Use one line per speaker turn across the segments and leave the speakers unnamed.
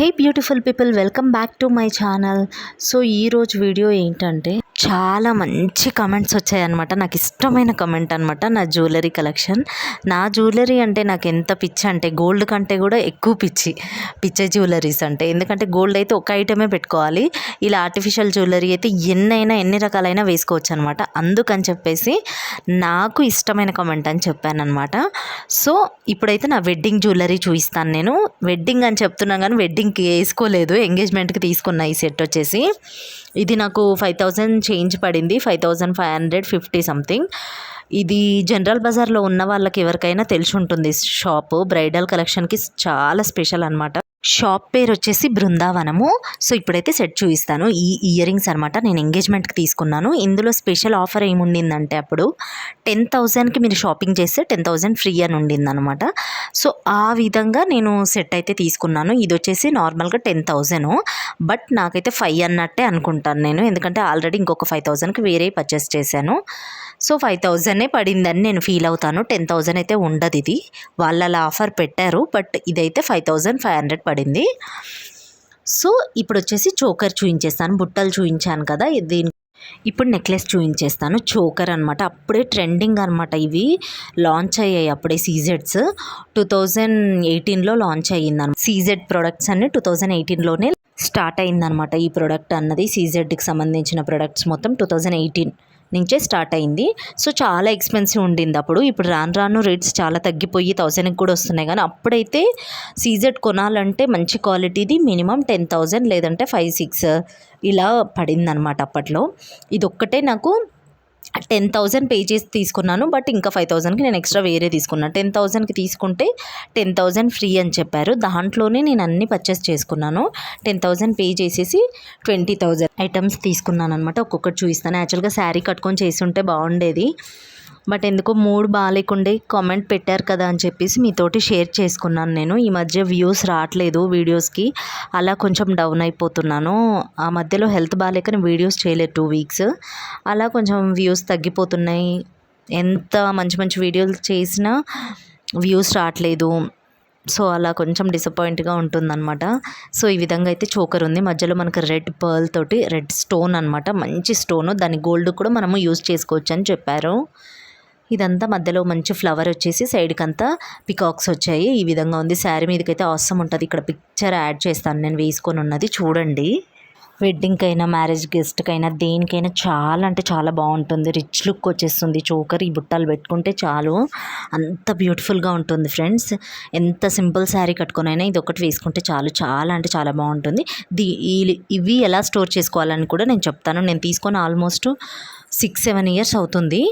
Hey beautiful people welcome back to my channel so ఈరోజు video ఏంటంటే చాలా మంచి కమెంట్స్ వచ్చాయన్నమాట. నాకు ఇష్టమైన కమెంట్ అనమాట నా జ్యువెలరీ కలెక్షన్ నా జ్యువెలరీ అంటే నాకు ఎంత పిచ్చి అంటే గోల్డ్ కంటే కూడా ఎక్కువ పిచ్చి పిచ్చే జ్యువెలరీస్ అంటే. ఎందుకంటే గోల్డ్ అయితే ఒక ఐటమే పెట్టుకోవాలి. ఇలా ఆర్టిఫిషియల్ జ్యువెలరీ అయితే ఎన్నైనా ఎన్ని రకాలైనా వేసుకోవచ్చు అనమాట అందుకని చెప్పేసి నాకు ఇష్టమైన కమెంట్ అని చెప్పానమాట సో ఇప్పుడైతే నా వెడ్డింగ్ జ్యువెలరీ చూపిస్తాను నేను. వెడ్డింగ్ అని చెప్తున్నాను కానీ వెడ్డింగ్కి వేసుకోలేదు. ఎంగేజ్మెంట్కి తీసుకున్న ఈ సెట్ వచ్చేసి. ఇది నాకు ఫైవ్ థౌజండ్ చేంజ్ పడింది. Five thousand five hundred fifty something ఇది జనరల్ బజార్లో ఉన్న వాళ్ళకి ఎవరికైనా తెలిసి ఉంటుంది. షాపు బ్రైడల్ కలెక్షన్కి చాలా స్పెషల్ అనమాట షాప్ పేరు వచ్చేసి బృందావనము. సో ఇప్పుడైతే సెట్ చూపిస్తాను. ఈ ఇయర్ రింగ్స్ అనమాట నేను ఎంగేజ్మెంట్కి తీసుకున్నాను. ఇందులో స్పెషల్ ఆఫర్ ఏముండిందంటే అప్పుడు టెన్ థౌజండ్కి మీరు షాపింగ్ చేస్తే టెన్ థౌజండ్ ఫ్రీ అని ఉండిందనమాట సో ఆ విధంగా నేను సెట్ అయితే తీసుకున్నాను. ఇది వచ్చేసి నార్మల్గా టెన్ థౌజండ్. బట్ నాకైతే ఫైవ్ అన్నట్టే అనుకుంటాను నేను. ఎందుకంటే ఆల్రెడీ ఇంకొక ఫైవ్ థౌజండ్కి వేరే పర్చేస్ చేశాను. సో ఫైవ్ థౌజండే పడిందని నేను ఫీల్ అవుతాను. టెన్ థౌజండ్ అయితే ఉండదు ఇది. వాళ్ళు అలా ఆఫర్ పెట్టారు. బట్ ఇదైతే ఫైవ్ థౌజండ్ ఫైవ్ హండ్రెడ్ పడింది. సో ఇప్పుడు వచ్చేసి చోకర్ చూయించేస్తాను. బుట్టలు చూయించాను కదా దీని ఇప్పుడు నెక్లెస్ చూపించేస్తాను చోకర్ అనమాట అప్పుడే ట్రెండింగ్ అనమాట ఇవి. లాంచ్ అయ్యాయి అప్పుడే సీజెడ్స్. టూ థౌజండ్ ఎయిటీన్లో లాంచ్ అయ్యింది సీజెడ్ ప్రొడక్ట్స్ అన్ని టూ థౌజండ్ ఎయిటీన్లోనే స్టార్ట్ అయిందనమాట ఈ ప్రోడక్ట్ అన్నది. సీజెడ్కి సంబంధించిన ప్రొడక్ట్స్ మొత్తం టూ థౌజండ్ ఎయిటీన్. నుంచే స్టార్ట్ అయింది. సో చాలా ఎక్స్పెన్సివ్ ఉండింది అప్పుడు. ఇప్పుడు రాను రాను రేట్స్ చాలా తగ్గిపోయి థౌజండ్కి కూడా వస్తున్నాయి. కానీ అప్పుడైతే సీజెడ్ కొనాలంటే మంచి క్వాలిటీది మినిమం టెన్ థౌజండ్ లేదంటే ఫైవ్ సిక్స్ ఇలా పడిందనమాట అప్పట్లో. ఇది ఒక్కటే నాకు టెన్ థౌజండ్ పే చేసి తీసుకున్నాను బట్ ఇంకా ఫైవ్ థౌజండ్కి నేను ఎక్స్ట్రా వేరే తీసుకున్నాను టెన్ థౌజండ్కి తీసుకుంటే టెన్ థౌజండ్ ఫ్రీ అని చెప్పారు. దాంట్లోనే నేను అన్ని పర్చేస్ చేసుకున్నాను. టెన్ థౌజండ్ పే చేసేసి ట్వంటీ థౌజండ్ ఐటమ్స్ తీసుకున్నాను అనమాట ఒక్కొక్కటి చూపిస్తాను. యాక్చువల్గా శారీ కట్టుకొని చేసి ఉంటే బాగుండేది. బట్ ఎందుకో మూడ్ బాగాలేకుండే కామెంట్ పెట్టారు కదా అని చెప్పేసి మీతోటి షేర్ చేసుకున్నాను నేను. ఈ మధ్య వ్యూస్ రావట్లేదు వీడియోస్కి. అలా కొంచెం డౌన్ అయిపోతున్నాను. ఆ మధ్యలో హెల్త్ బాగాలేక నేను వీడియోస్ చేయలేదు టూ వీక్స్. అలా కొంచెం వ్యూస్ తగ్గిపోతున్నాయి. ఎంత మంచి మంచి వీడియోలు చేసినా వ్యూస్ రావట్లేదు. సో అలా కొంచెం డిసప్పాయింట్గా ఉంటుందన్నమాట. సో ఈ విధంగా అయితే చోకర్ ఉంది. మధ్యలో మనకు రెడ్ పర్ల్ తోటి రెడ్ స్టోన్ అనమాట మంచి స్టోను. దాని గోల్డ్ కూడా మనము యూజ్ చేసుకోవచ్చు అని చెప్పారు. ఇదంతా మధ్యలో మంచి ఫ్లవర్ వచ్చేసి సైడ్కి అంతా పికాక్స్ వచ్చాయి. ఈ విధంగా ఉంది. శారీ మీదకైతే అవసరం ఉంటుంది. ఇక్కడ పిక్చర్ యాడ్ చేస్తాను. నేను వేసుకొని ఉన్నది చూడండి వెడ్డింగ్కి అయినా మ్యారేజ్ గెస్ట్కైనా దేనికైనా చాలా అంటే చాలా బాగుంటుంది. రిచ్ లుక్ వచ్చేస్తుంది. చోకర్ ఈ బుట్టాలు పెట్టుకుంటే చాలు. అంత బ్యూటిఫుల్గా ఉంటుంది ఫ్రెండ్స్ ఎంత సింపుల్ శారీ కట్టుకునైనా ఇది ఒకటి వేసుకుంటే చాలు. చాలా అంటే చాలా బాగుంటుంది. దీ ఇవి ఎలా స్టోర్ చేసుకోవాలని కూడా నేను చెప్తాను. నేను తీసుకొని ఆల్మోస్ట్ సిక్స్ సెవెన్ ఇయర్స్ అవుతుంది.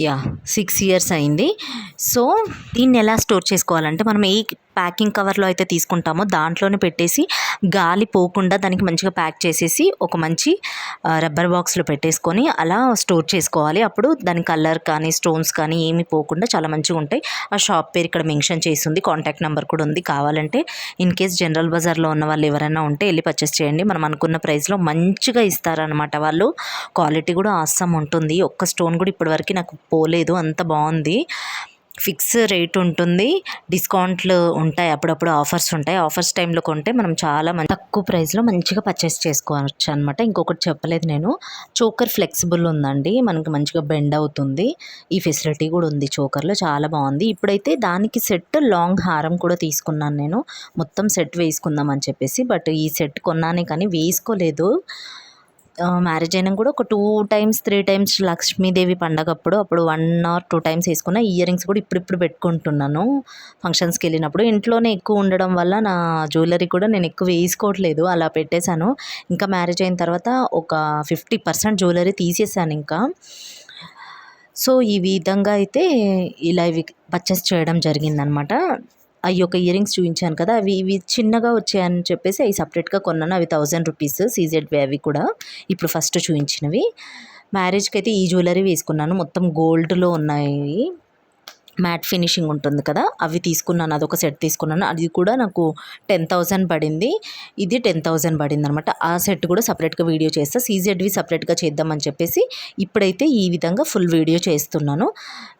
యా సిక్స్ ఇయర్స్ అయింది. సో దీన్ని ఎలా స్టోర్ చేసుకోవాలంటే మనం ఏ ప్యాకింగ్ కవర్లో అయితే తీసుకుంటామో దాంట్లోనే పెట్టేసి గాలి పోకుండా దానికి మంచిగా ప్యాక్ చేసేసి ఒక మంచి రబ్బర్ బాక్స్లో పెట్టేసుకొని అలా స్టోర్ చేసుకోవాలి. అప్పుడు దాని కలర్ కానీ స్టోన్స్ కానీ ఏమి పోకుండా చాలా మంచిగా ఉంటాయి. ఆ షాప్ పేరు ఇక్కడ మెన్షన్ చేసింది. కాంటాక్ట్ నెంబర్ కూడా ఉంది. కావాలంటే ఇన్ కేస్ జనరల్ బజార్లో ఉన్న వాళ్ళు ఎవరైనా ఉంటే వెళ్ళి పర్చేస్ చేయండి. మనం అనుకున్న ప్రైస్లో మంచిగా ఇస్తారనమాట వాళ్ళు. క్వాలిటీ కూడా ఆసం ఉంటుంది. ఒక్క స్టోన్ కూడా ఇప్పటివరకు నాకు పోలేదు. అంత బాగుంది. ఫిక్స్ రేట్ ఉంటుంది. డిస్కౌంట్లు ఉంటాయి. అప్పుడప్పుడు ఆఫర్స్ ఉంటాయి. ఆఫర్స్ టైంలో కొంటే మనం చాలా మంచి తక్కువ ప్రైస్లో మంచిగా పర్చేస్ చేసుకోవచ్చు అనమాట ఇంకొకటి చెప్పలేదు నేను. చోకర్ ఫ్లెక్సిబుల్ ఉందండి. మనకి మంచిగా బెండ్ అవుతుంది. ఈ ఫెసిలిటీ కూడా ఉంది చోకర్లో. చాలా బాగుంది. ఇప్పుడైతే దానికి సెట్ లాంగ్ హారం కూడా తీసుకున్నాను నేను. మొత్తం సెట్ వేసుకుందాం అని చెప్పేసి. బట్ ఈ సెట్ కొన్నానే కానీ వేసుకోలేదు. మ్యారేజ్ అయినా కూడా ఒక two times three times Lakshmidevi పండగ అప్పుడు అప్పుడు వన్ ఆర్ టూ టైమ్స్ వేసుకున్న ఇయర్ రింగ్స్ కూడా ఇప్పుడిప్పుడు పెట్టుకుంటున్నాను. ఫంక్షన్స్కి వెళ్ళినప్పుడు ఇంట్లోనే ఎక్కువ ఉండడం వల్ల నా జ్యువెలరీ కూడా నేను ఎక్కువ వేసుకోవట్లేదు అలా పెట్టేశాను. ఇంకా మ్యారేజ్ అయిన తర్వాత ఒక ఫిఫ్టీ పర్సెంట్ జ్యువెలరీ తీసేసాను ఇంకా. సో ఈ విధంగా అయితే ఇలా ఇవి పర్చేస్ చేయడం జరిగిందనమాట అవి యొక్క ఇయర్ రింగ్స్ చూపించాను కదా అవి ఇవి చిన్నగా వచ్చాయని చెప్పేసి అవి సపరేట్గా కొన్నాను. అవి థౌజండ్ రూపీస్ సీజెడ్ అవి కూడా ఇప్పుడు ఫస్ట్ చూపించినవి. మ్యారేజ్కి అయితే ఈ జ్యువెలరీ వేసుకున్నాను. మొత్తం గోల్డ్లో ఉన్నాయి. మ్యాట్ ఫినిషింగ్ ఉంటుంది కదా అవి తీసుకున్నాను అదొక సెట్ తీసుకున్నాను. అది కూడా నాకు టెన్ థౌజండ్ పడింది. ఇది టెన్ థౌజండ్ పడింది అనమాట ఆ సెట్ కూడా సపరేట్గా వీడియో చేస్తా. సీజెడ్వి సపరేట్గా చేద్దామని చెప్పేసి ఇప్పుడైతే ఈ విధంగా ఫుల్ వీడియో చేస్తున్నాను.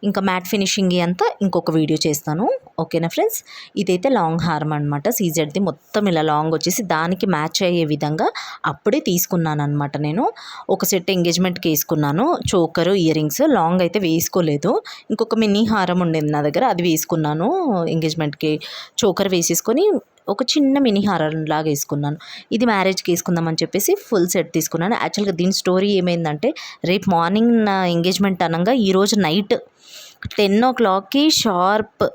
ఇంకా మ్యాట్ ఫినిషింగ్ అంతా ఇంకొక వీడియో చేస్తాను. ఓకేనా ఫ్రెండ్స్? ఇదైతే లాంగ్ హార్మ్ అనమాట సీజెడ్ది మొత్తం ఇలా లాంగ్ వచ్చేసి దానికి మ్యాచ్ అయ్యే విధంగా అప్పుడే తీసుకున్నాను అనమాట నేను. ఒక సెట్ ఎంగేజ్మెంట్కి వేసుకున్నాను. చోకరు ఇయర్ రింగ్స్ లాంగ్ అయితే వేసుకోలేదు. ఇంకొక మినీ హారం ఉండేది నా దగ్గర. అది వేసుకున్నాను. ఎంగేజ్మెంట్కి చోకర్ వేసేసుకొని ఒక చిన్న మినీ హారం లాగా వేసుకున్నాను. ఇది మ్యారేజ్కి వేసుకుందామని చెప్పేసి ఫుల్ సెట్ తీసుకున్నాను. యాక్చువల్గా దీని స్టోరీ ఏమైందంటే రేపు మార్నింగ్ నా ఎంగేజ్మెంట్ అనగా ఈరోజు నైట్ టెన్ ఓ క్లాక్కి షార్ప్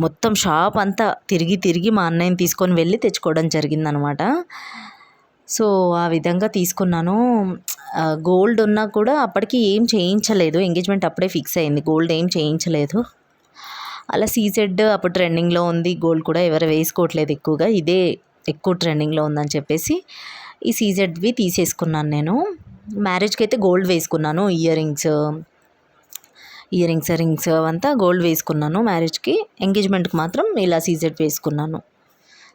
మొత్తం షాప్ అంతా తిరిగి తిరిగి మా అన్నయ్యని తీసుకొని వెళ్ళి తెచ్చుకోవడం జరిగిందనమాట. సో ఆ విధంగా తీసుకున్నాను. గోల్డ్ ఉన్నా కూడా అప్పటికి ఏం చేయించలేదు. ఎంగేజ్మెంట్ అప్పుడే ఫిక్స్ అయింది. గోల్డ్ ఏం చేయించలేదు. అలా సీజెడ్ అప్పుడు ట్రెండింగ్లో ఉంది. గోల్డ్ కూడా ఎవరు వేసుకోవట్లేదు ఎక్కువగా. ఇదే ఎక్కువ ట్రెండింగ్లో ఉందని చెప్పేసి ఈ సీజెడ్వి తీసేసుకున్నాను నేను. మ్యారేజ్కి అయితే గోల్డ్ వేసుకున్నాను. Ear rings ear rings rings అంతా గోల్డ్ వేసుకున్నాను మ్యారేజ్కి. ఎంగేజ్మెంట్కి మాత్రం ఇలా సీజెడ్ వేసుకున్నాను.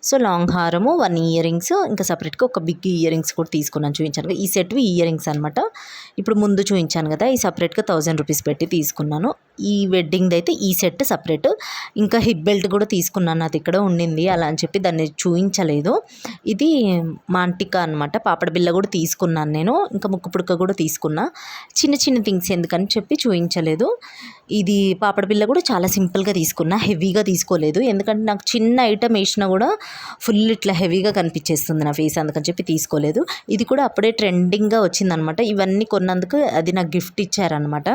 సో లాంగ్ హారము వన్ ఇయర్ రింగ్స్ ఇంకా సపరేట్గా ఒక బిగ్ ఇయర్ రింగ్స్ కూడా తీసుకున్నాను చూపించాను ఈ సెట్వి ఇయర్ రింగ్స్ అనమాట ఇప్పుడు ముందు చూపించాను కదా ఈ సపరేట్గా థౌజండ్ రూపీస్ పెట్టి తీసుకున్నాను. ఈ వెడ్డింగ్ది అయితే ఈ సెట్ సపరేట్. ఇంకా హిప్ బెల్ట్ కూడా తీసుకున్నాను అది ఇక్కడ ఉండింది అలా అని చెప్పి దాన్ని చూపించలేదు. ఇది మాంటిక అనమాట పాపడ బిల్ల కూడా తీసుకున్నాను నేను ఇంకా ముక్కు పుడక కూడా తీసుకున్నా. చిన్న చిన్న థింగ్స్ ఎందుకని చెప్పి చూపించలేదు. ఇది పాపడ బిల్ల కూడా చాలా సింపుల్గా తీసుకున్నా హెవీగా తీసుకోలేదు. ఎందుకంటే నాకు చిన్న ఐటమ్ వేసినా కూడా ఫుల్ ఇట్లా హెవీగా కనిపించేస్తుంది నా ఫేస్ అందుకని చెప్పి తీసుకోలేదు. ఇది కూడా అప్పుడే ట్రెండింగ్గా వచ్చిందనమాట. ఇవన్నీ కొన్నందుకు అది నాకు గిఫ్ట్ ఇచ్చారనమాట.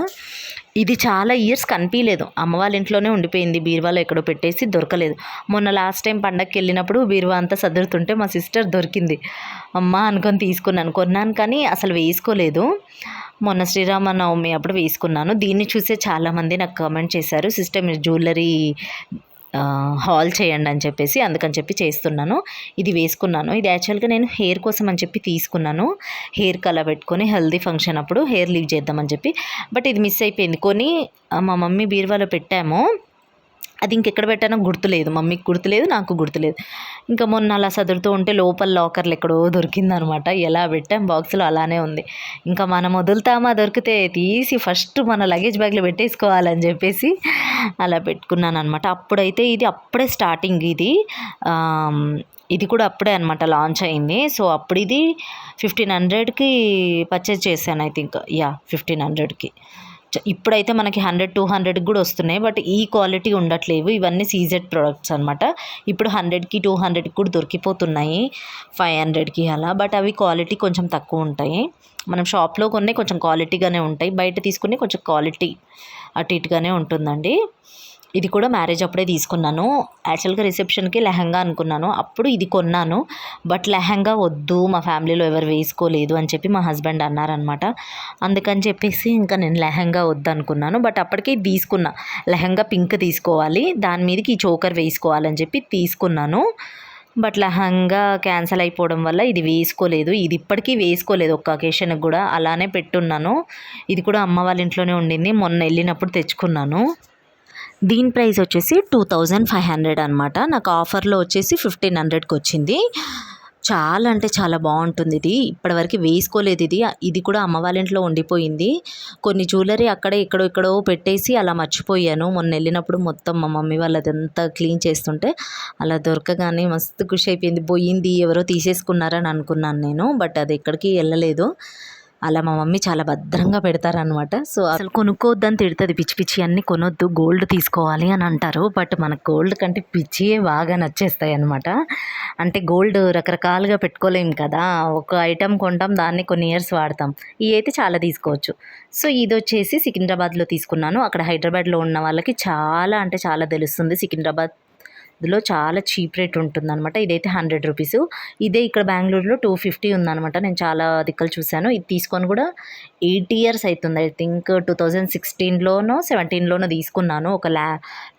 ఇది చాలా ఇయర్స్ కనిపించలేదు అమ్మ వాళ్ళ ఇంట్లోనే ఉండిపోయింది. బీరువాలో ఎక్కడో పెట్టేసి దొరకలేదు. మొన్న లాస్ట్ టైం పండగకి వెళ్ళినప్పుడు బీరువా అంతా సదురుతుంటే మా సిస్టర్ దొరికింది. అమ్మ అనుకొని తీసుకున్నాను. కొన్నాను కానీ అసలు వేసుకోలేదు. మొన్న శ్రీరామనవమి అప్పుడు వేసుకున్నాను. దీన్ని చూసే చాలామంది నాకు కామెంట్ చేశారు. సిస్టర్ మీరు జ్యువెలరీ హాల్ చేయండి అని చెప్పేసి అందుకని చెప్పి చేస్తున్నాను. ఇది వేసుకున్నాను. ఇది యాక్చువల్గా నేను హెయిర్ కోసం అని చెప్పి తీసుకున్నాను. హెయిర్ కలర్ పెట్టుకొని హెల్దీ ఫంక్షన్ అప్పుడు హెయిర్ లీవ్ చేద్దామని చెప్పి. బట్ ఇది మిస్ అయిపోయింది. కొని మా మమ్మీ బీరువాలో పెట్టాము. అది ఇంకెక్కడ పెట్టానో గుర్తులేదు. మమ్మీకి గుర్తులేదు నాకు గుర్తులేదు. ఇంకా మొన్న అలా సదురుతూ ఉంటే లోపల లాకర్లు ఎక్కడో దొరికిందనమాట. ఎలా పెట్టాం? బాక్స్లో అలానే ఉంది. ఇంకా మనం వదులుతామా? దొరికితే తీసి ఫస్ట్ మన లగేజ్ బ్యాగ్లో పెట్టేసుకోవాలని చెప్పేసి అలా పెట్టుకున్నాను అనమాట అప్పుడైతే ఇది అప్పుడే స్టార్టింగ్ ఇది. ఇది కూడా అప్పుడే అనమాట లాంచ్ అయింది. సో అప్పుడు ఇది ఫిఫ్టీన్ హండ్రెడ్కి పర్చేజ్ చేశాను ఐ థింక్. యా ఫిఫ్టీన్ హండ్రెడ్కి. ఇప్పుడైతే మనకి హండ్రెడ్ టూ హండ్రెడ్కి కూడా వస్తున్నాయి. బట్ ఈ క్వాలిటీ ఉండట్లేవు. ఇవన్నీ సీజెడ్ ప్రొడక్ట్స్ అనమాట ఇప్పుడు హండ్రెడ్కి టూ హండ్రెడ్కి కూడా దొరికిపోతున్నాయి. ఫైవ్ హండ్రెడ్కి అలా. బట్ అవి క్వాలిటీ కొంచెం తక్కువ ఉంటాయి. మనం షాప్లో కొన్ని కొంచెం క్వాలిటీగానే ఉంటాయి. బయట తీసుకుని కొంచెం క్వాలిటీ అటు ఇటుగానే ఉంటుందండి. ఇది కూడా మ్యారేజ్ అప్పుడే తీసుకున్నాను. యాక్చువల్గా రిసెప్షన్కి లెహంగా అనుకున్నాను. అప్పుడు ఇది కొన్నాను. బట్ లెహంగా వద్దు మా ఫ్యామిలీలో ఎవరు వేసుకోలేదు అని చెప్పి మా హస్బెండ్ అన్నారనమాట అందుకని చెప్పేసి ఇంకా నేను లెహంగా వద్దు అనుకున్నాను బట్ అప్పటికి తీసుకున్నా. లెహంగా పింక్ తీసుకోవాలి. దాని మీదకి ఈ చోకర్ వేసుకోవాలని చెప్పి తీసుకున్నాను. బట్ లెహంగా క్యాన్సిల్ అయిపోవడం వల్ల ఇది వేసుకోలేదు. ఇది ఇప్పటికీ వేసుకోలేదు. ఒక్క అకేషన్కి కూడా అలానే పెట్టున్నాను. ఇది కూడా అమ్మ వాళ్ళ ఇంట్లోనే ఉండింది. మొన్న వెళ్ళినప్పుడు తెచ్చుకున్నాను. దీని ప్రైస్ వచ్చేసి టూ థౌజండ్ ఫైవ్ హండ్రెడ్ అనమాట నాకు ఆఫర్లో వచ్చేసి ఫిఫ్టీన్ హండ్రెడ్కి వచ్చింది. చాలా అంటే చాలా బాగుంటుంది ఇది. ఇప్పటివరకు వేసుకోలేదు ఇది. ఇది కూడా అమ్మ వాళ్ళ ఇంట్లో ఉండిపోయింది. కొన్ని జ్యువెలరీ అక్కడే ఇక్కడో ఇక్కడో పెట్టేసి అలా మర్చిపోయాను. మొన్న వెళ్ళినప్పుడు మొత్తం మా మమ్మీ వాళ్ళదంతా క్లీన్ చేస్తుంటే అలా దొరకగానే మస్తు ఖుషి అయిపోయింది. పోయింది ఎవరో తీసేసుకున్నారని అనుకున్నాను నేను బట్ అది ఎక్కడికి వెళ్ళలేదు. అలా మా మమ్మీ చాలా భద్రంగా పెడతారనమాట సో అసలు కొనుక్కోవద్దని తిడుతుంది పిచ్చి పిచ్చి అన్నీ కొనొద్దు గోల్డ్ తీసుకోవాలి అని అంటారు. బట్ మనకు గోల్డ్ కంటే పిచ్చియే బాగా నచ్చేస్తాయి అనమాట అంటే గోల్డ్ రకరకాలుగా పెట్టుకోలేం కదా. ఒక ఐటెం కొంటాం దాన్ని కొన్ని ఇయర్స్ వాడతాం. ఇవి అయితే చాలా తీసుకోవచ్చు. సో ఇది వచ్చేసి సికింద్రాబాద్లో తీసుకున్నాను. అక్కడ హైదరాబాద్లో ఉన్న వాళ్ళకి చాలా అంటే చాలా తెలుస్తుంది సికింద్రాబాద్ అందులో చాలా చీప్ రేట్ ఉంటుందన్నమాట. ఇదైతే హండ్రెడ్ రూపీస్. ఇదే ఇక్కడ బెంగళూరులో టూ ఫిఫ్టీ ఉందన్నమాట. నేను చాలా దిక్కలు చూశాను. ఇది తీసుకొని కూడా ఎయిట్ ఇయర్స్ అవుతుంది ఐ థింక్ టూ థౌజండ్ సిక్స్టీన్లోనో సెవెంటీన్లోనో తీసుకున్నాను. ఒక లా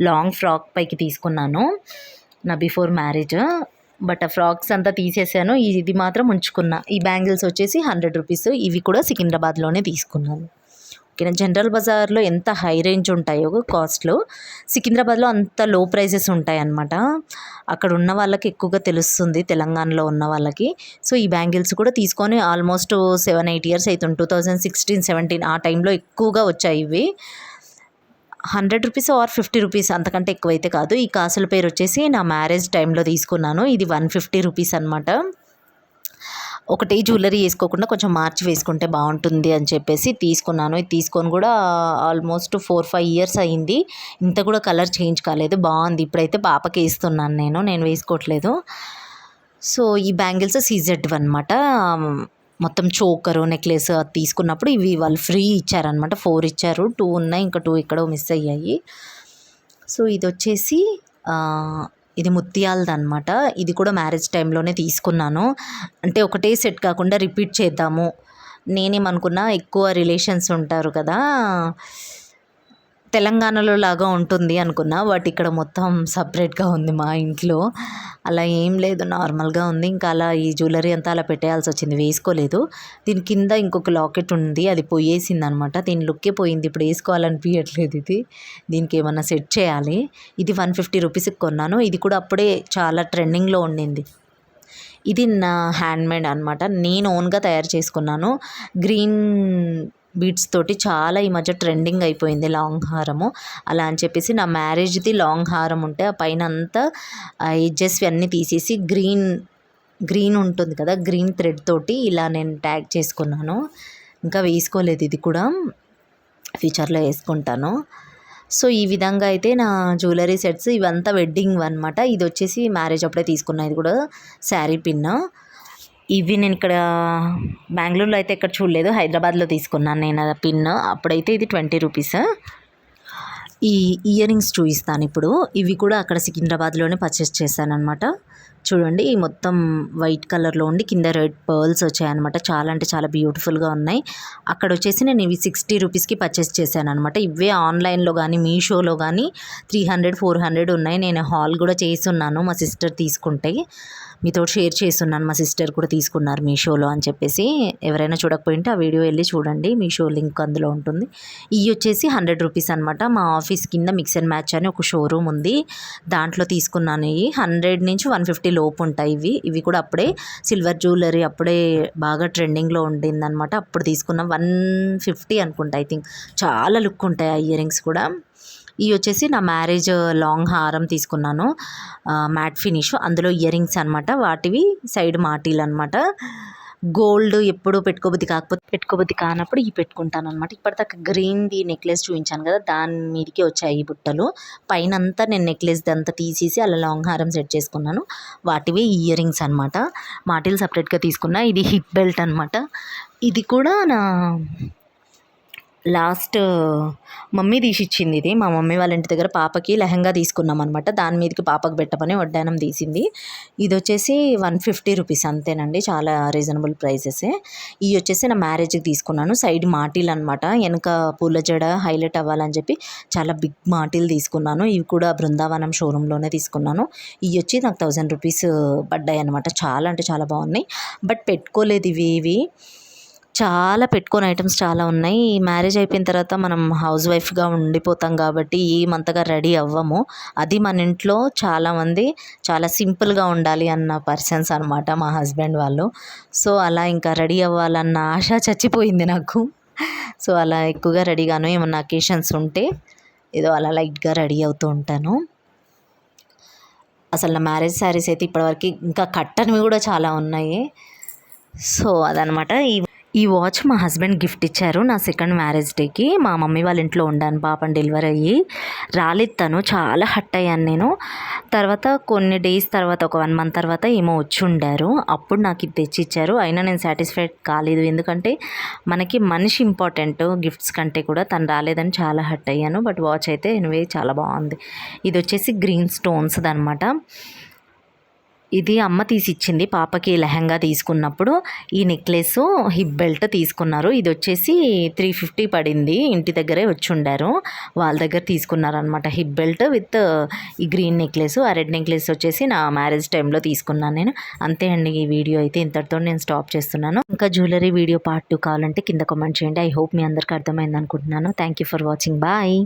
లాంగ్ ఫ్రాక్ పైకి తీసుకున్నాను. నా బిఫోర్ మ్యారేజ్. బట్ ఆ ఫ్రాక్స్ అంతా తీసేసాను. ఇది మాత్రం ఉంచుకున్నా. ఈ బ్యాంగిల్స్ వచ్చేసి హండ్రెడ్ రూపీస్. ఇవి కూడా సికింద్రాబాద్లోనే తీసుకున్నాను. ఓకేనా జనరల్ బజార్లో ఎంత హై రేంజ్ ఉంటాయో కాస్ట్లు సికింద్రాబాద్లో అంత లో ప్రైజెస్ ఉంటాయన్నమాట. అక్కడ ఉన్న వాళ్ళకి ఎక్కువగా తెలుస్తుంది తెలంగాణలో ఉన్న వాళ్ళకి. సో ఈ బ్యాంగిల్స్ కూడా తీసుకొని ఆల్మోస్ట్ సెవెన్ ఎయిట్ ఇయర్స్ అవుతుంది టూ థౌజండ్ సిక్స్టీన్ సెవెంటీన్ ఆ టైంలో ఎక్కువగా వచ్చాయి ఇవి. Hundred rupees or fifty rupees అంతకంటే ఎక్కువైతే కాదు. ఈ కాసుల పేరు వచ్చేసి నా మ్యారేజ్ టైంలో తీసుకున్నాను. ఇది వన్ ఫిఫ్టీ రూపీస్ అనమాట ఒకటే జ్యువెలరీ వేసుకోకుండా కొంచెం మార్చి వేసుకుంటే బాగుంటుంది అని చెప్పేసి తీసుకున్నాను. ఇది తీసుకొని కూడా ఆల్మోస్ట్ ఫోర్ ఫైవ్ ఇయర్స్ అయింది. ఇంత కూడా కలర్ చేంజ్ కాలేదు. బాగుంది. ఇప్పుడైతే పాపకి వేస్తున్నాను నేను. నేను వేసుకోవట్లేదు. సో ఈ బ్యాంగిల్స్ సీజెడ్ అనమాట మొత్తం చోకరు నెక్లెస్ అది తీసుకున్నప్పుడు ఇవి వాళ్ళు ఫ్రీ ఇచ్చారనమాట ఫోర్ ఇచ్చారు. టూ ఉన్నాయి. ఇంకా టూ ఎక్కడో మిస్ అయ్యాయి. సో ఇది వచ్చేసి ఇది ముత్యాలది అనమాట ఇది కూడా మ్యారేజ్ టైంలోనే తీసుకున్నాను. అంటే ఒకటే సెట్ కాకుండా రిపీట్ చేద్దాము. నేనేమనుకున్నా ఎక్కువ రిలేషన్స్ ఉంటారు కదా. తెలంగాణలో లాగా ఉంటుంది అనుకున్నా బట్ ఇక్కడ మొత్తం సపరేట్గా ఉంది మా ఇంట్లో. అలా ఏం లేదు నార్మల్గా ఉంది. ఇంకా అలా ఈ జ్యువెలరీ అంతా అలా పెట్టేయాల్సి వచ్చింది వేసుకోలేదు. దీని కింద ఇంకొక లాకెట్ ఉంది అది పోయేసింది అనమాట దీని లుక్కే పోయింది ఇప్పుడు వేసుకోవాలనిపించట్లేదు ఇది. దీనికి ఏమన్నా సెట్ చేయాలి. ఇది వన్ ఫిఫ్టీ రూపీస్కి కొన్నాను. ఇది కూడా అప్పుడే చాలా ట్రెండింగ్లో ఉండింది. ఇది నా హ్యాండ్మేడ్ అనమాట నేను ఓన్గా తయారు చేసుకున్నాను. గ్రీన్ బీడ్స్ తోటి చాలా ఈ మధ్య ట్రెండింగ్ అయిపోయింది లాంగ్ హారము అలా అని చెప్పేసి నా మ్యారేజ్ది లాంగ్ హారం ఉంటే ఆ పైన అంతా ఎడ్జెస్ అన్నీ తీసేసి గ్రీన్ గ్రీన్ ఉంటుంది కదా గ్రీన్ థ్రెడ్ తోటి ఇలా నేను ట్యాగ్ చేసుకున్నాను. ఇంకా వేసుకోలేదు ఇది కూడా. ఫ్యూచర్లో వేసుకుంటాను. సో ఈ విధంగా అయితే నా జ్యువెలరీ సెట్స్ ఇవంతా వెడ్డింగ్ అనమాట ఇది వచ్చేసి మ్యారేజ్ అప్పుడే తీసుకున్నది ఇది కూడా శారీ పిన్ ఇవి నేను ఇక్కడ బెంగళూరులో అయితే ఎక్కడ చూడలేదు. హైదరాబాద్లో తీసుకున్నాను నేను ఆ పిన్. అప్పుడైతే ఇది ట్వంటీ రూపీస్. ఈ ఇయర్ రింగ్స్ చూపిస్తాను ఇప్పుడు. ఇవి కూడా అక్కడ సికింద్రాబాద్లోనే పర్చేస్ చేశాను అనమాట చూడండి ఈ మొత్తం వైట్ కలర్లో ఉండి కింద రెడ్ పర్ల్స్ వచ్చాయన్నమాట. చాలా అంటే చాలా బ్యూటిఫుల్గా ఉన్నాయి. అక్కడ వచ్చేసి నేను ఇవి సిక్స్టీ రూపీస్కి పర్చేస్ చేశాను అనమాట ఇవే ఆన్లైన్లో కానీ మీషోలో కానీ త్రీ హండ్రెడ్ ఫోర్ హండ్రెడ్ ఉన్నాయి. నేను హాల్ కూడా చేస్తున్నాను మా సిస్టర్ తీసుకుంటే. మీతో షేర్ చేస్తున్నాను మా సిస్టర్ కూడా తీసుకున్నారు మీషోలో అని చెప్పేసి. ఎవరైనా చూడకపోయింటే ఆ వీడియో వెళ్ళి చూడండి. మీషో లింక్ అందులో ఉంటుంది. ఇవి వచ్చేసి హండ్రెడ్ రూపీస్ అనమాట మా ఆఫీస్ కింద మిక్స్ అండ్ మ్యాచ్ అని ఒక షోరూమ్ ఉంది. దాంట్లో తీసుకున్నాను ఇవి. హండ్రెడ్ నుంచి వన్ ఫిఫ్టీ లోపు ఉంటాయి ఇవి. ఇవి కూడా అప్పుడే సిల్వర్ జ్యువెలరీ అప్పుడే బాగా ట్రెండింగ్లో ఉండిందనమాట అప్పుడు తీసుకున్న వన్ ఫిఫ్టీ అనుకుంటా ఐ థింక్. చాలా లుక్ ఉంటాయి ఆ ఇయర్ రింగ్స్ కూడా. ఇవి వచ్చేసి నా మ్యారేజ్ లాంగ్ హారం తీసుకున్నాను. Matte finish. అందులో ఇయర్ రింగ్స్ అనమాట వాటివి సైడ్ మాటీలు అనమాట గోల్డ్ ఎప్పుడు పెట్టుకోబుద్ది కాకపోతే పెట్టుకోబుద్ది కానప్పుడు ఇవి పెట్టుకుంటాను అనమాట ఇప్పటిదాకా గ్రీన్ది నెక్లెస్ చూపించాను కదా దాని మీదకి వచ్చాయి ఈ బుట్టలు. పైన అంతా నేను నెక్లెస్ అంతా తీసేసి అలా లాంగ్ హారం సెట్ చేసుకున్నాను. వాటివి ఇయర్ రింగ్స్ అనమాట మాటిల్ సపరేట్గా తీసుకున్నా. ఇది హిప్ బెల్ట్ అనమాట ఇది కూడా నా లాస్ట్ మమ్మీ తీసిచ్చింది ఇది. మా మమ్మీ వాళ్ళ ఇంటి దగ్గర పాపకి లెహంగా తీసుకున్నాం అనమాట దాని మీదకి పాపకు పెట్టమని వడ్డానం తీసింది. ఇది వచ్చేసి వన్ ఫిఫ్టీ రూపీస్ అంతేనండి. చాలా రీజనబుల్ ప్రైసెసే ఇవి వచ్చేసి నా మ్యారేజ్కి తీసుకున్నాను. సైడ్ మాటీలు అనమాట వెనక పూల జడ హైలైట్ అవ్వాలని చెప్పి చాలా బిగ్ మాటీలు తీసుకున్నాను. ఇవి కూడా బృందావనం షోరూంలోనే తీసుకున్నాను. ఇవి వచ్చి నాకు థౌజండ్ రూపీస్ పడ్డాయి అనమాట చాలా అంటే చాలా బాగున్నాయి. బట్ పెట్టుకోలేదు ఇవి ఇవి. చాలా పెట్టుకునే ఐటమ్స్ చాలా ఉన్నాయి. ఈ మ్యారేజ్ అయిపోయిన తర్వాత మనం హౌస్ వైఫ్గా ఉండిపోతాం కాబట్టి ఏమంతగా రెడీ అవ్వము. అది మన ఇంట్లో చాలామంది చాలా సింపుల్గా ఉండాలి అన్న పర్సన్స్ అనమాట మా హస్బెండ్ వాళ్ళు. సో అలా ఇంకా రెడీ అవ్వాలన్న ఆశ చచ్చిపోయింది నాకు. సో అలా ఎక్కువగా రెడీగాను ఏమన్నా అకేషన్స్ ఉంటే ఏదో అలా లైట్గా రెడీ అవుతూ ఉంటాను. అసలు నా మ్యారేజ్ శారీస్ అయితే ఇప్పటివరకు ఇంకా కట్టనివి కూడా చాలా ఉన్నాయి. సో అదనమాట ఈ ఈ వాచ్ మా హస్బెండ్ గిఫ్ట్ ఇచ్చారు నా సెకండ్ మ్యారేజ్ డేకి. మా మమ్మీ వాళ్ళ ఇంట్లో ఉండాను పాపం డెలివరీ అయ్యి. రాలేదు తను చాలా హట్ అయ్యాను నేను. తర్వాత కొన్ని డేస్ తర్వాత ఒక వన్ మంత్ తర్వాత ఏమో వచ్చి ఉండారు. అప్పుడు నాకు ఇది తెచ్చి ఇచ్చారు అయినా నేను సాటిస్ఫైడ్ కాలేదు. ఎందుకంటే మనకి మనిషి ఇంపార్టెంట్ గిఫ్ట్స్ కంటే కూడా తను రాలేదని చాలా హట్ అయ్యాను. బట్ వాచ్ అయితే ఎనివే చాలా బాగుంది. ఇది వచ్చేసి గ్రీన్ స్టోన్స్ అనమాట ఇది అమ్మ తీసి ఇచ్చింది పాపకి లెహంగా తీసుకున్నప్పుడు. ఈ నెక్లెస్ హిప్ బెల్ట్ తీసుకున్నారు. ఇది వచ్చేసి త్రీ ఫిఫ్టీ పడింది. ఇంటి దగ్గరే వచ్చి ఉండారు వాళ్ళ దగ్గర తీసుకున్నారనమాట హిప్ బెల్ట్ విత్ ఈ గ్రీన్ నెక్లెస్ ఆ రెడ్ నెక్లెస్ వచ్చేసి నా మ్యారేజ్ టైంలో తీసుకున్నాను నేను. అంతే అండి ఈ వీడియో అయితే. ఇంతటితో నేను స్టాప్ చేస్తున్నాను. ఇంకా జ్యువెలరీ వీడియో పార్ట్ టూ కావాలంటే కింద కామెంట్ చేయండి. ఐ హోప్ మీ అందరికీ అర్థమైంది అనుకుంటున్నాను thank you for watching. Bye.